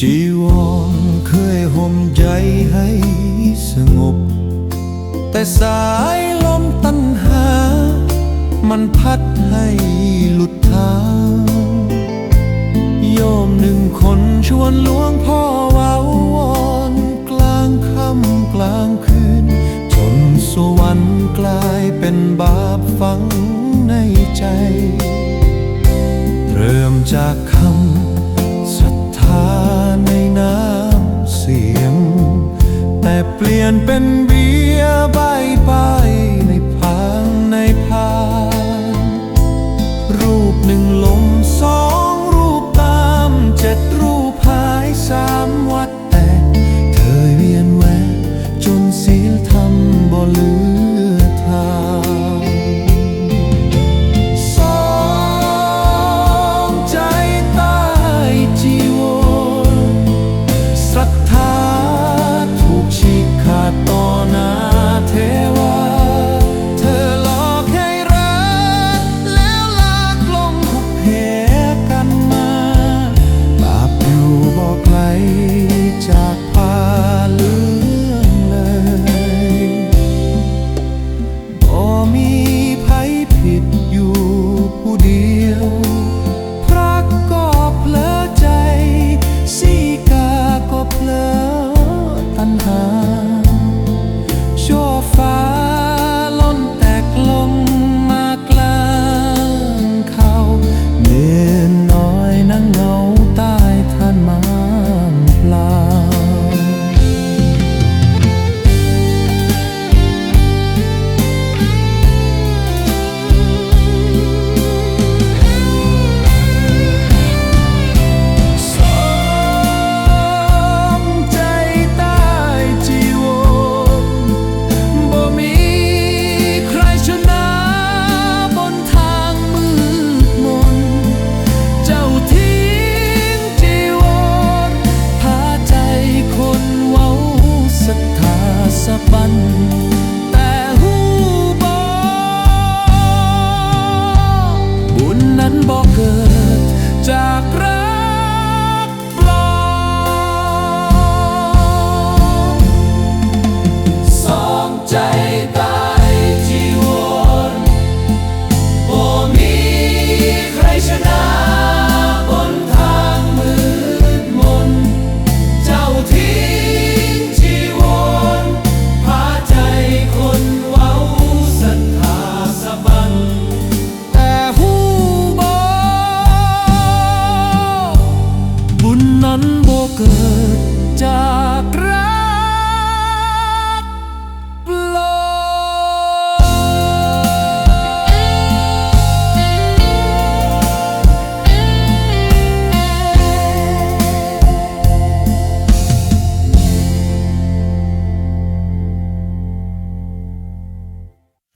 จีวรเคยห่มใจให้สงบ แต่สายลมตันหา มันพัดให้หลุดทางโยมหนึ่งคนชวนหลวงพ่อว้าวอนกลางค่ำกลางคืน จนสวรรค์กลายเป็นบาปฝังในใจ เริ่มจากคำ เปลี่ยนเป็นเบียร์ใบไปในพางในพานรูปหนึ่งลมสองรูปตามเจ็ดรูปหายสาม สะบันแต่หูบอบุญนั้นบอก